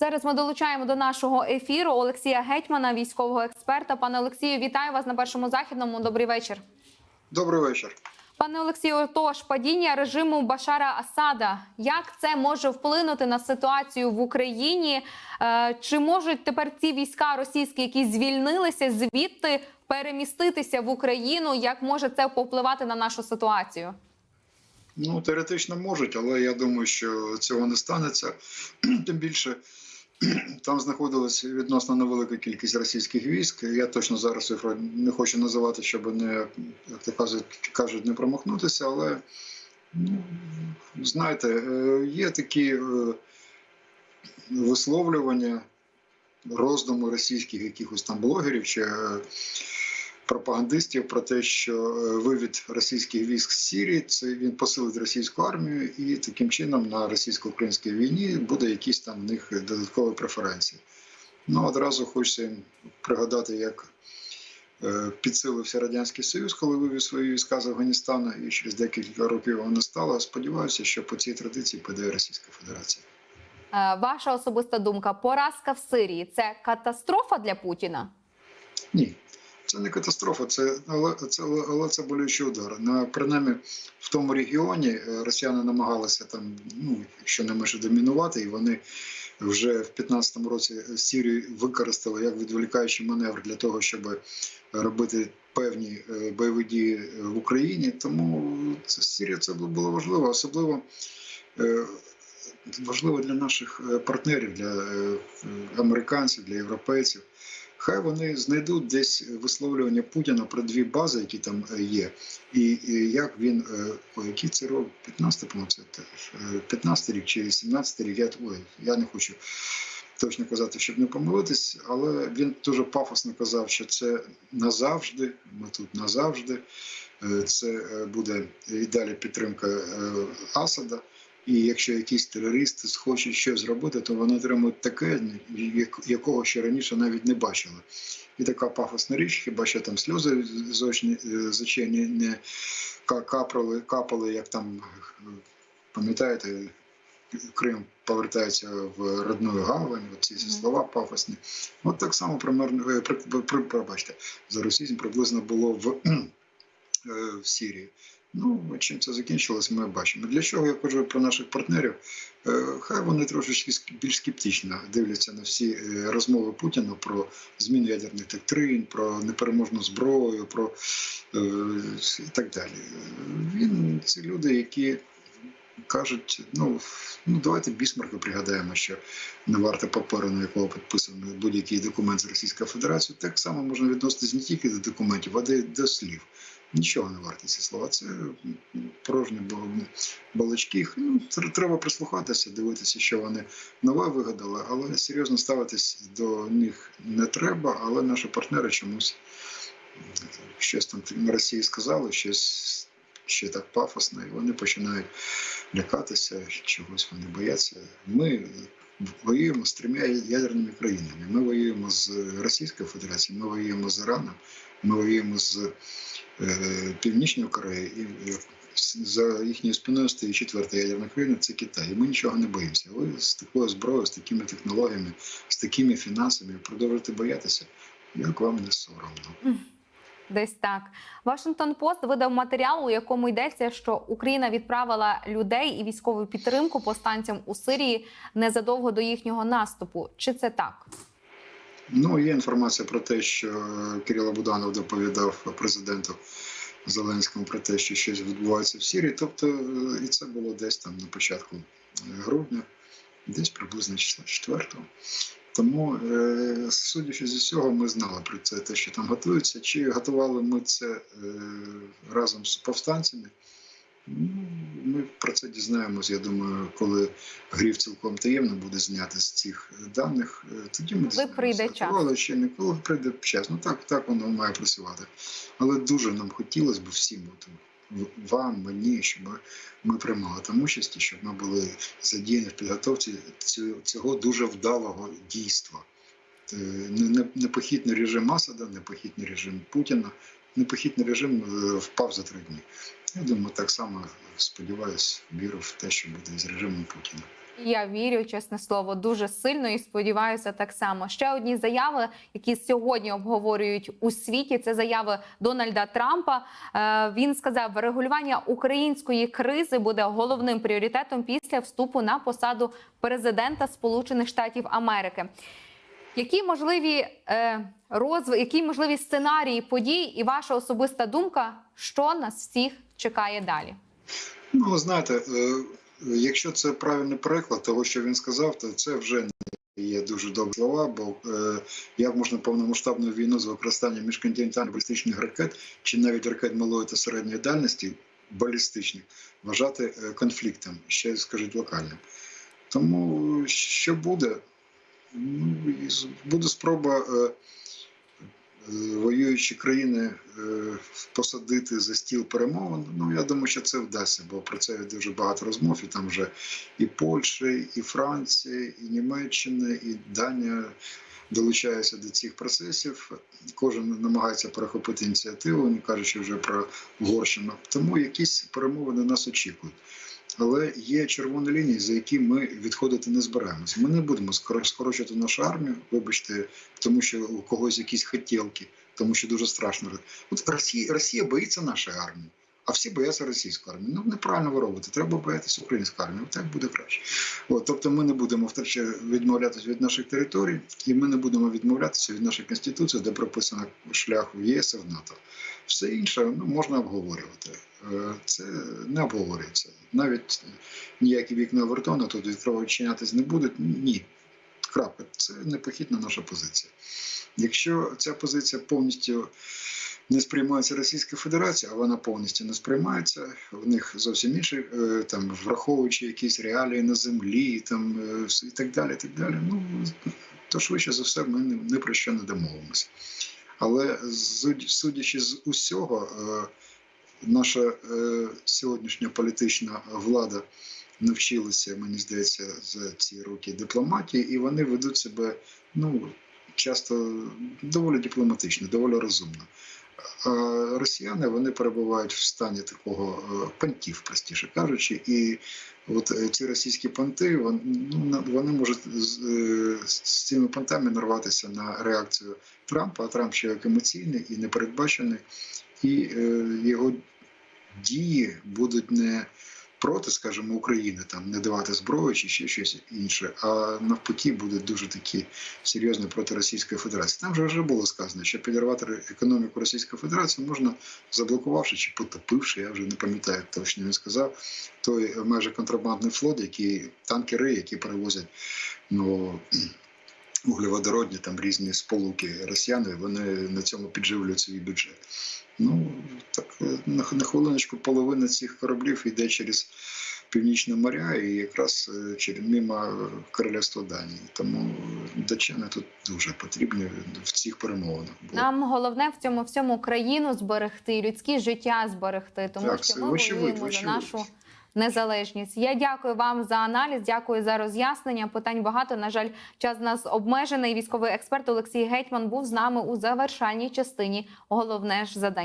Зараз ми долучаємо до нашого ефіру Олексія Гетьмана, військового експерта. Пане Олексію, вітаю вас на першому західному. Добрий вечір. Добрий вечір. Пане Олексію, отож, падіння режиму Башара Асада. Як це може вплинути на ситуацію в Україні? Е, Чи можуть тепер ці війська російські, які звільнилися звідти, переміститися в Україну? Як може це повпливати на нашу ситуацію? Ну, теоретично можуть, але я думаю, що цього не станеться. Тим більше там знаходилась відносно невелика кількість російських військ. Я точно зараз цифру не хочу називати, щоб не як то кажуть, кажуть, не промахнутися, але ну, знаєте, е, є такі е, висловлювання роздуму російських якихось там блогерів чи е, пропагандистів про те, що е, вивід російських військ з Сирії це він посилить російську армію, і таким чином на російсько-українській війні буде якісь там в них додаткові преференції. Ну одразу хочеться їм пригадати, як е, підсилився радянський союз, коли вивів свої війська з Афганістану, і через декілька років воно стало. Сподіваюся, що по цій традиції піде Російська Федерація. Е, Ваша особиста думка: поразка в Сирії це катастрофа для Путіна? Ні, це не катастрофа, це але це але це болючий удар. На принаймні в тому регіоні е, росіяни намагалися там, ну якщо не менше домінувати, і вони вже в 15-му році Сірію використали як відволікаючий маневр для того, щоб робити певні е, бойові дії в Україні. Тому це Сірія це було важливо, особливо. е, Важливо для наших е, партнерів, для е, американців, для європейців. Хай вони знайдуть десь висловлювання Путіна про дві бази, які там е, є, і, як він е, ой, який це рок, 15 по-моєму, це е, 15 рік чи 17 рік. Я ой, я не хочу точно казати, щоб не помилитись, але він дуже пафосно казав, що це назавжди. Ми тут назавжди. Е, Це буде і далі підтримка Асада. І якщо якісь терористи схочуть щось зробити, то вони отримують таке, якого ще раніше навіть не бачили. І така пафосна річ, хіба що там сльози з очі е, очей не, не капали, капали, як там, пам'ятаєте, Крим повертається в родну гавань, ці всі слова пафосні. От так само примерно, е, пробачте, за російським приблизно було в, е, в Сирії. Ну, чим це закінчилось, ми бачимо. Для чого я кажу про наших партнерів? Е, Хай вони трошечки більш скептично дивляться на всі е, розмови Путіна про зміну ядерних доктрин, про непереможну зброю, про е, і так далі. Він це люди, які кажуть, ну, ну давайте Бісмарка пригадаємо, що не варто паперу, на якого підписаний будь-який документ з Російської Федерації. Так само можна відноситись не тільки до документів, а й до слів. Нічого не варті ці слова. Це порожні балачки. Ну, треба прислухатися, дивитися, що вони нове вигадали, але серйозно ставитись до них не треба. Але наші партнери чомусь щось там на Росії сказали, щось ще так пафосно, і вони починають лякатися, чогось вони бояться. Ми воюємо з трьома ядерними країнами. Ми воюємо з Російською Федерацією, ми воюємо з Іраном, ми воюємо з е, Північною Кореєю і за їхньою спиною стоїть четверта ядерна країна це Китай. І ми нічого не боїмося. Ви з такою зброєю, з такими технологіями, з такими фінансами продовжуєте боятися. Як вам не соромно? Десь так. Вашингтон Пост видав матеріал, у якому йдеться, що Україна відправила людей і військову підтримку повстанцям у Сирії незадовго до їхнього наступу. Чи це так? Ну, є інформація про те, що Кирило Буданов доповідав президенту Зеленському про те, що щось відбувається в Сірії. Тобто, е, і це було десь там на початку е, грудня, десь приблизно числа 4 Тому, е, судячи зі всього, ми знали про це, те, що там готується. Чи готували ми це разом з повстанцями? Ну, ми про це дізнаємось, я думаю, коли грів цілком таємно буде знято з цих даних. е, Тоді ми дізнаємося. прийде час. Але ще не коли прийде час. Ну так, так воно має працювати. Але дуже нам хотілося б всім, в- вам, мені, щоб ми приймали там участь, щоб ми були задіяні в підготовці цього, дуже вдалого дійства. Е, не- не- Непохитний режим Асада, непохитний режим Путіна, непохитний режим е, впав за три дні. Я думаю, так само сподіваюся, вірю в те, що буде з режимом Путіна. Я вірю, чесне слово, дуже сильно і сподіваюся так само. Ще одні заяви, які сьогодні обговорюють у світі. Це заяви Дональда Трампа. Е, Він сказав, регулювання української кризи буде головним пріоритетом після вступу на посаду президента Сполучених Штатів Америки. Які можливі е, розв... які можливі сценарії подій і ваша особиста думка, що нас всіх чекає далі? Ну, ви знаєте, е, якщо це правильний переклад того, що він сказав, то це вже не є дуже добрі слова, бо е, як можна повномасштабну війну з використанням міжконтинентальних балістичних ракет чи навіть ракет малої та середньої дальності балістичних вважати е, конфліктом, ще скажіть локальним. Тому що буде? Ну, буде спроба е, е, воюючі країни е, посадити за стіл перемовин. Ну я думаю, що це вдасться, бо про це дуже багато розмов. І там вже і Польща, і Франція, і Німеччина, і Данія долучаються до цих процесів. Кожен намагається перехопити ініціативу, не кажучи вже про Угорщину. Тому якісь перемовини нас очікують. Але є червоні лінії, за які ми відходити не збираємося. Ми не будемо скоро- скорочувати нашу армію, вибачте, тому що у когось якісь хотілки, тому що дуже страшно. От Росія, Росія боїться нашої армії, а всі бояться російської армії. Ну неправильно ви робите. Треба боятися української армії. Так буде краще. От, тобто, ми не будемо відмовлятися від наших територій, і ми не будемо відмовлятися від нашої конституції, де прописано шлях в ЄС і в НАТО. Все інше ну, можна обговорювати. Е, Це не обговорюється. Навіть ніякі вікна Вертона тут відчинятись не будуть. Ні. Крапка. Це непохитна наша позиція. Якщо ця позиція повністю не сприймається Російською Федерацією, а вона повністю не сприймається, в них зовсім інші, е, там, враховуючи якісь реалії на землі там, е, і так далі, і так далі, ну, то швидше за все ми ні про що не домовимося. Але судячи з усього, е, наша е, сьогоднішня політична влада навчилася, мені здається, за ці роки дипломатії, і вони ведуть себе ну, часто доволі дипломатично, доволі розумно. А росіяни вони перебувають в стані такого пантів, понтів, простіше кажучи, і от е, ці російські понти вони, ну, вони можуть з, е, з цими понтами нарватися на реакцію Трампа, а Трамп ще як емоційний і непередбачений, і е, його дії будуть не проти, скажімо, України, там не давати зброю чи ще щось інше, а навпаки, будуть дуже такі серйозні проти Російської Федерації. Там же вже було сказано, що підірвати економіку Російської Федерації можна заблокувавши чи потопивши, я вже не пам'ятаю, точно він сказав, той майже контрабандний флот, який танкери, які перевозять ну, вуглеводородні там різні сполуки росіяни, вони на цьому підживлюють свій бюджет. Ну так е, на, на хвилиночку половина цих кораблів йде через Північне моря і якраз е, через мимо Королівства Данії. Тому датчани тут дуже потрібні в цих перемовинах. Бо Нам головне в цьому всьому країну зберегти, людські життя зберегти, тому Так, що ми воюємо за нашу незалежність. Я дякую вам за аналіз. Дякую за роз'яснення. Питань багато. На жаль, час нас обмежений. Військовий експерт Олексій Гетьман був з нами у завершальній частині. Головне ж за день.